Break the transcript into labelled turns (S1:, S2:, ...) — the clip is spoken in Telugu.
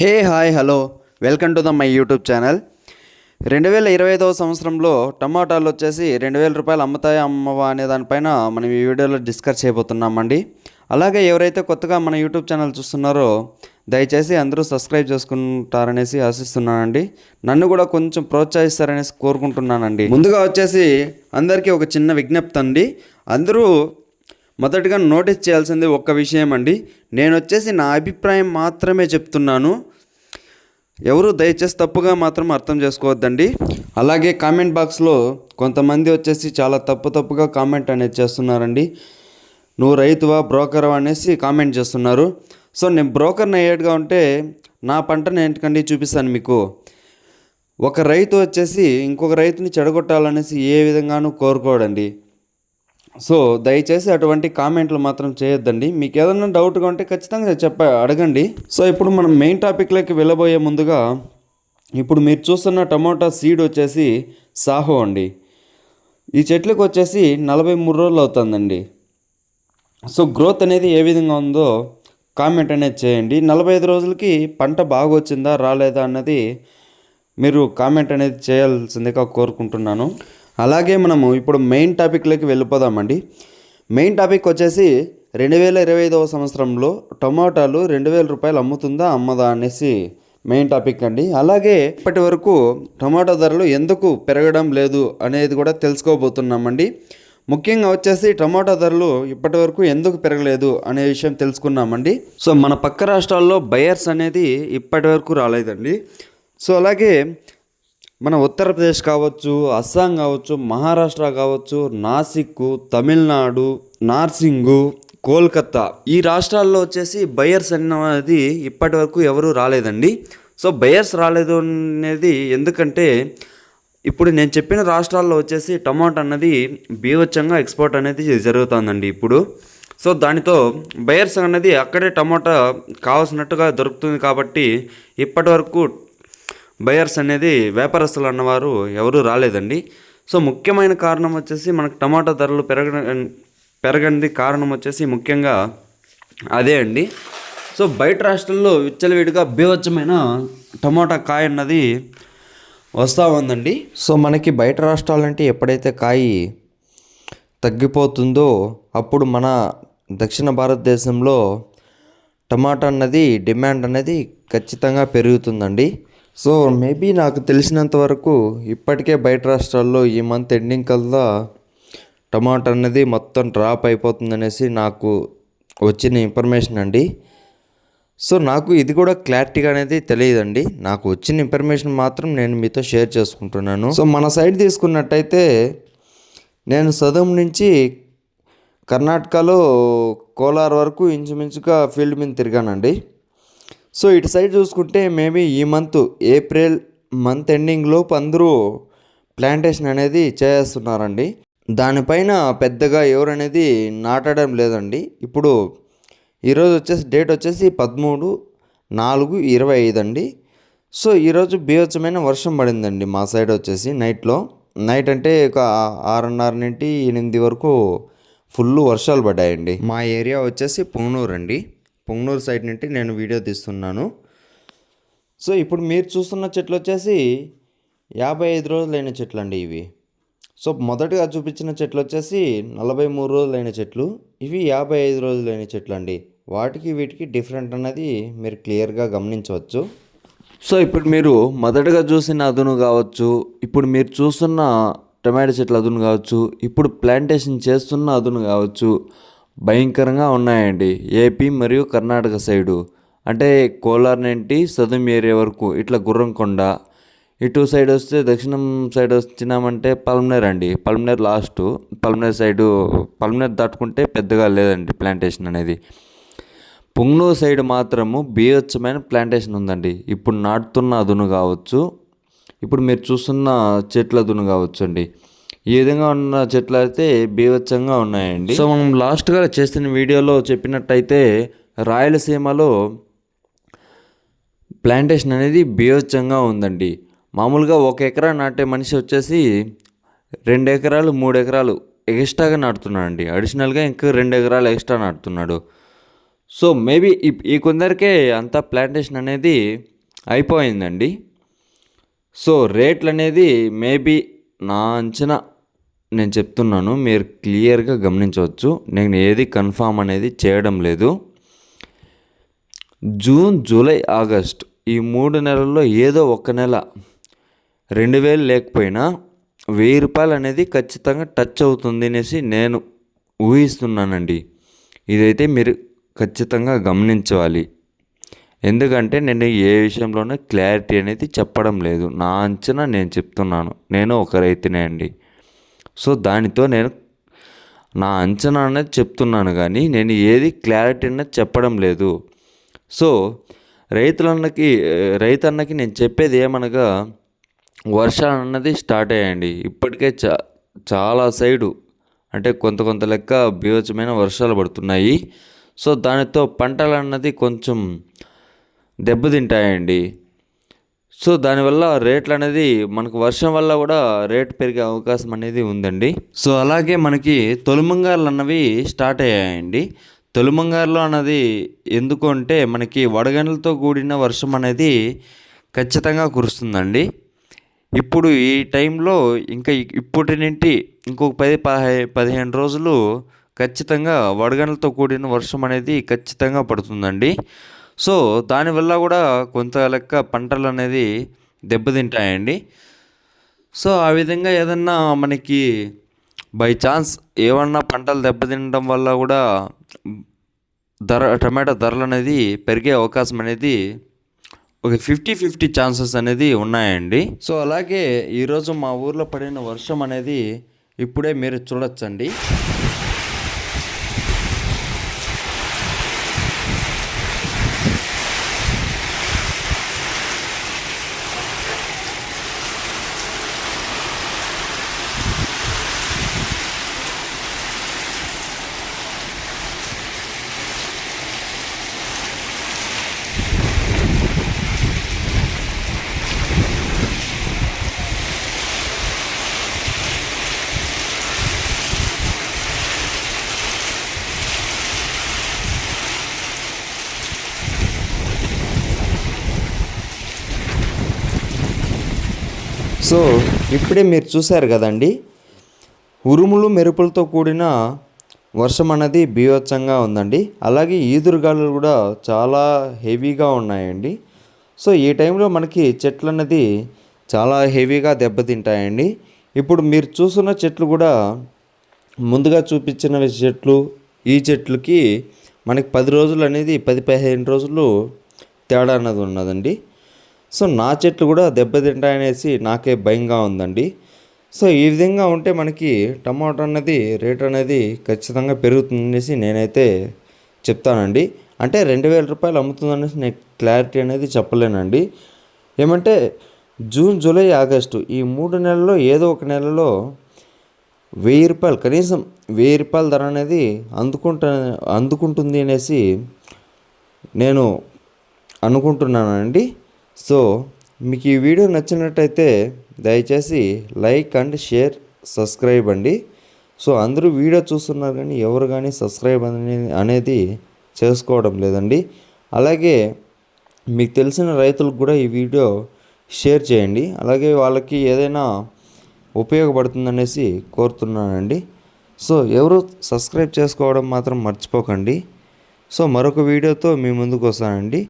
S1: Hey hi hello. Welcome to the my YouTube channel. రెండు వేల ఇరవై ఐదవ సంవత్సరంలో టమాటాలు వచ్చేసి రెండు వేల రూపాయలు అమ్ముతాయా అమ్మవా అనే దానిపైన మనం ఈ వీడియోలో డిస్కస్ చేయబోతున్నామండి. అలాగే ఎవరైతే కొత్తగా మన యూట్యూబ్ ఛానల్ చూస్తున్నారో దయచేసి అందరూ సబ్స్క్రైబ్ చేసుకుంటారనేసి ఆశిస్తున్నానండి. నన్ను కూడా కొంచెం ప్రోత్సహిస్తారనేసి కోరుకుంటున్నానండి. ముందుగా వచ్చేసి అందరికీ ఒక చిన్న విజ్ఞప్తి అండి అందరూ మొదటగా నోటీస్ చేయాల్సింది ఒక్క విషయం అండి నేను వచ్చేసి నా అభిప్రాయం మాత్రమే చెప్తున్నాను. ఎవరు దయచేసి తప్పుగా మాత్రం అర్థం చేసుకోవద్దండి. అలాగే కామెంట్ బాక్స్లో కొంతమంది వచ్చేసి చాలా తప్పు తప్పుగా కామెంట్ అనేది చేస్తున్నారండి. నువ్వు రైతువా బ్రోకర్ అనేసి కామెంట్ చేస్తున్నారు. సో నేను బ్రోకర్ని అయ్యేట్టుగా ఉంటే నా పంటను ఏంటకండి చూపిస్తాను మీకు. ఒక రైతు వచ్చేసి ఇంకొక రైతుని చెడగొట్టాలనేసి ఏ విధంగానూ కోరుకోడండి. సో దయచేసి అటువంటి కామెంట్లు మాత్రం చేయొద్దండి. మీకు ఏదైనా డౌట్గా ఉంటే ఖచ్చితంగా చెప్ప అడగండి. సో ఇప్పుడు మనం మెయిన్ టాపిక్లోకి వెళ్ళబోయే ముందుగా ఇప్పుడు మీరు చూస్తున్న టమోటా సీడ్ వచ్చేసి సాహో అండి. ఈ చెట్లకు వచ్చేసి నలభై మూడు రోజులు అవుతుందండి. సో గ్రోత్ అనేది ఏ విధంగా ఉందో కామెంట్ అనేది చేయండి. నలభై ఐదు రోజులకి పంట బాగా వచ్చిందా రాలేదా అన్నది మీరు కామెంట్ అనేది చేయాల్సిందిగా కోరుకుంటున్నాను. అలాగే మనము ఇప్పుడు మెయిన్ టాపిక్లోకి వెళ్ళిపోదామండి. మెయిన్ టాపిక్ వచ్చేసి రెండు వేల ఇరవై ఐదవ సంవత్సరంలో టమాటాలు రెండు వేల రూపాయలు అమ్ముతుందా అమ్మదా అనేసి మెయిన్ టాపిక్ అండి. అలాగే ఇప్పటి వరకు టమాటా ధరలు ఎందుకు పెరగడం లేదు అనేది కూడా తెలుసుకోబోతున్నామండి. ముఖ్యంగా వచ్చేసి టమాటా ధరలు ఇప్పటి వరకు ఎందుకు పెరగలేదు అనే విషయం తెలుసుకున్నామండి. సో మన పక్క రాష్ట్రాల్లో బయర్స్ అనేది ఇప్పటి వరకు రాలేదండి. సో అలాగే మన ఉత్తరప్రదేశ్ కావచ్చు అస్సాం కావచ్చు మహారాష్ట్ర కావచ్చు నాసిక్ తమిళనాడు నార్సింగు కోల్కత్తా ఈ రాష్ట్రాల్లో వచ్చేసి బయర్స్ అనేది ఇప్పటి వరకు ఎవరు రాలేదండి. సో బయర్స్ రాలేదు అనేది ఎందుకంటే ఇప్పుడు నేను చెప్పిన రాష్ట్రాల్లో వచ్చేసి టమాటా అన్నది బీవచ్చంగా ఎక్స్పోర్ట్ అనేది జరుగుతుందండి ఇప్పుడు. సో దానితో బయర్స్ అనేది అక్కడే టమాటా కావాల్సినట్టుగా దొరుకుతుంది కాబట్టి ఇప్పటి వరకు బయర్స్ అనేది వ్యాపారస్తులు అన్నవారు ఎవరూ రాలేదండి. సో ముఖ్యమైన కారణం వచ్చేసి మనకు టమాటా ధరలు పెరగ పెరగనిది కారణం వచ్చేసి ముఖ్యంగా అదే అండి. సో బయట రాష్ట్రాల్లో విచ్చలవిడిగా బీవచ్చమైన టమాటా కాయ అన్నది వస్తూ ఉందండి. సో మనకి బయట రాష్ట్రాలంటే ఎప్పుడైతే కాయ తగ్గిపోతుందో అప్పుడు మన దక్షిణ భారతదేశంలో టమాటా అన్నది డిమాండ్ అనేది ఖచ్చితంగా పెరుగుతుందండి. సో మేబీ నాకు తెలిసినంత వరకు ఇప్పటికే బయట రాష్ట్రాల్లో ఈ మంత్ ఎండింగ్ కల్లా టమాటా అనేది మొత్తం డ్రాప్ అయిపోతుందనేసి నాకు వచ్చిన ఇన్ఫర్మేషన్ అండి. సో నాకు ఇది కూడా క్లారిటీగా అనేది తెలియదండి. నాకు వచ్చిన ఇన్ఫర్మేషన్ మాత్రం నేను మీతో షేర్ చేసుకుంటున్నాను. సో మన సైడ్ తీసుకున్నట్టయితే నేను సదుం నుంచి కర్ణాటకలో కోలార్ వరకు ఇంచుమించుగా ఫీల్డ్ మీద తిరిగానండి. సో ఇటు సైడ్ చూసుకుంటే మేబీ ఈ మంత్ ఏప్రిల్ మంత్ ఎండింగ్లో అందరూ ప్లాంటేషన్ అనేది చేస్తున్నారండి. దానిపైన పెద్దగా ఎవరు అనేది నాటడం లేదండి. ఇప్పుడు ఈరోజు వచ్చేసి డేట్ వచ్చేసి పదమూడు నాలుగు ఇరవై ఐదు అండి. సో ఈరోజు బీభత్సమైన వర్షం పడిందండి మా సైడ్ వచ్చేసి నైట్లో నైట్ అంటే ఒక ఆరున్నర నుండి ఎనిమిది వరకు ఫుల్ వర్షాలు పడ్డాయండి. మా ఏరియా వచ్చేసి పూనూరు అండి. పొంగనూరు సైడ్ నుండి నేను వీడియో తీస్తున్నాను. సో ఇప్పుడు మీరు చూస్తున్న చెట్లు వచ్చేసి యాభై ఐదు రోజులైన చెట్లు అండి ఇవి. సో మొదటగా చూపించిన చెట్లు వచ్చేసి నలభై మూడు రోజులైన చెట్లు. ఇవి యాభై ఐదు రోజులైన చెట్లు అండి వాటికి వీటికి డిఫరెంట్ అన్నది మీరు క్లియర్గా గమనించవచ్చు. సో ఇప్పుడు మీరు మొదటగా చూసిన అదును కావచ్చు ఇప్పుడు మీరు చూస్తున్న టమాటో చెట్ల అదును కావచ్చు ఇప్పుడు ప్లాంటేషన్ చేస్తున్న అదును కావచ్చు భయంకరంగా ఉన్నాయండి. ఏపీ మరియు కర్ణాటక సైడు. అంటే కోలార్ నుండి సదుం ఏరియా వరకు ఇట్లా గుర్రంకొండ ఇటు సైడ్ వస్తే దక్షిణం సైడ్ వచ్చినామంటే పల్మనేర్ అండి. పల్మనేర్ లాస్ట్. పల్మనేర్ సైడు పల్మనేర్ దాటుకుంటే పెద్దగా లేదండి ప్లాంటేషన్ అనేది. పుంగనూరు సైడ్ మాత్రము బీభత్సమైన ప్లాంటేషన్ ఉందండి. ఇప్పుడు నాటుతున్న అదును కావచ్చు. ఇప్పుడు మీరు చూస్తున్న చెట్ల అదును కావచ్చు అండి ఈ విధంగా ఉన్న చెట్లు అయితే బీభత్సంగా ఉన్నాయండి. సో మనం లాస్ట్గా చేసిన వీడియోలో చెప్పినట్టయితే రాయలసీమలో ప్లాంటేషన్ అనేది బీభత్సంగా ఉందండి. మామూలుగా ఒక ఎకరా నాటే మనిషి వచ్చేసి రెండు ఎకరాలు మూడు ఎకరాలు ఎక్స్ట్రాగా నాటుతున్నాడు అండి అడిషనల్గా ఇంకా రెండు ఎకరాలు ఎక్స్ట్రా నాటుతున్నాడు.
S2: సో మేబీ ఈ కొందరికే అంత ప్లాంటేషన్ అనేది అయిపోయిందండి. సో రేట్లు అనేది మేబీ నా అంచనా నేను చెప్తున్నాను మీరు క్లియర్గా గమనించవచ్చు. నేను ఏది కన్ఫామ్ అనేది చేయడం లేదు. జూన్ జూలై ఆగస్ట్ ఈ మూడు నెలల్లో ఏదో ఒక నెల రెండు వేలు లేకపోయినా వెయ్యి రూపాయలు అనేది ఖచ్చితంగా టచ్ అవుతుంది అనేసి నేను ఊహిస్తున్నానండి. ఇదైతే మీరు ఖచ్చితంగా గమనించాలి ఎందుకంటే నేను ఏ విషయంలోనూ క్లారిటీ అనేది చెప్పడం లేదు. నా అంచనా నేను చెప్తున్నాను. నేను ఒక రైతునే అండి. సో దానితో నేను నా అంచనా అనేది చెప్తున్నాను కానీ నేను ఏది క్లారిటీ అనేది చెప్పడం లేదు. సో రైతులన్నకి రైతన్నకి నేను చెప్పేది ఏమనగా వర్షాలు అన్నది స్టార్ట్ అయ్యండి ఇప్పటికే చా చాలా సైడు అంటే కొంత కొంత లెక్క బీభత్సమైన వర్షాలు పడుతున్నాయి. సో దానితో పంటలు అన్నది కొంచెం దెబ్బతింటాయండి. సో దానివల్ల రేట్లు అనేది మనకు వర్షం వల్ల కూడా రేట్ పెరిగే అవకాశం అనేది ఉందండి. సో అలాగే మనకి తొలిమంగారులు అన్నవి స్టార్ట్ అయ్యాయండి. తొలిమంగారులు అన్నది ఎందుకు అంటే మనకి వడగండ్లతో కూడిన వర్షం అనేది ఖచ్చితంగా కురుస్తుందండి. ఇప్పుడు ఈ టైంలో ఇంకా ఇప్పటి నుండి ఇంకొక పది పదిహే పదిహేను రోజులు ఖచ్చితంగా వడగండ్లతో కూడిన వర్షం అనేది ఖచ్చితంగా పడుతుందండి. సో దానివల్ల కూడా కొంత లెక్క పంటలు అనేది దెబ్బతింటాయండి. సో ఆ విధంగా ఏదన్నా మనకి బై ఛాన్స్ ఏమన్నా పంటలు దెబ్బతినడం వల్ల కూడా ధర టమాటా ధరలు అనేది పెరిగే అవకాశం అనేది ఒక ఫిఫ్టీ ఫిఫ్టీ ఛాన్సెస్ అనేది ఉన్నాయండి. సో అలాగే ఈరోజు మా ఊర్లో పడిన వర్షం అనేది ఇప్పుడే మీరు చూడొచ్చండి.
S1: సో ఇప్పుడే మీరు చూశారు కదండి? ఉరుములు మెరుపులతో కూడిన వర్షం అనేది బీభత్సంగా ఉందండి. అలాగే ఈదురుగాలు కూడా చాలా హెవీగా ఉన్నాయండి. సో ఈ టైంలో మనకి చెట్లు అనేది చాలా హెవీగా దెబ్బతింటాయండి. ఇప్పుడు మీరు చూస్తున్న చెట్లు కూడా ముందుగా చూపించిన చెట్లు ఈ చెట్లకి మనకి పది రోజులు అనేది పది పదిహేను రోజులు తేడా అన్నది ఉన్నదండి. సో నా చెట్లు కూడా దెబ్బతింటాయనేసి నాకే భయంగా ఉందండి. సో ఈ విధంగా ఉంటే మనకి టమాటో అన్నది రేట్ అనేది ఖచ్చితంగా పెరుగుతుందనేసి నేనైతే చెప్తానండి. అంటే రెండు వేల రూపాయలు అమ్ముతుందనేసి నేను క్లారిటీ అనేది చెప్పలేనండి. ఏమంటే జూన్ జూలై ఆగస్టు ఈ మూడు నెలల్లో ఏదో ఒక నెలలో వెయ్యి రూపాయలు కనీసం వెయ్యి రూపాయల ధర అనేది అందుకుంటా అందుకుంటుంది అనేసి నేను అనుకుంటున్నానండి. సో మీకు ఈ వీడియో నచ్చినట్టయితే దయచేసి లైక్ అండ్ షేర్ సబ్స్క్రైబ్ అండి. సో అందరూ వీడియో చూస్తున్నారు కానీ ఎవరు కానీ సబ్స్క్రైబ్ అనేది చేసుకోవడం లేదండి. అలాగే మీకు తెలిసిన రైతులకు కూడా ఈ వీడియో షేర్ చేయండి. అలాగే వాళ్ళకి ఏదైనా ఉపయోగపడుతుందనేసి కోరుతున్నానండి. సో ఎవరు సబ్స్క్రైబ్ చేసుకోవడం మాత్రం మర్చిపోకండి. సో మరొక వీడియోతో మీ ముందుకు వస్తానండి.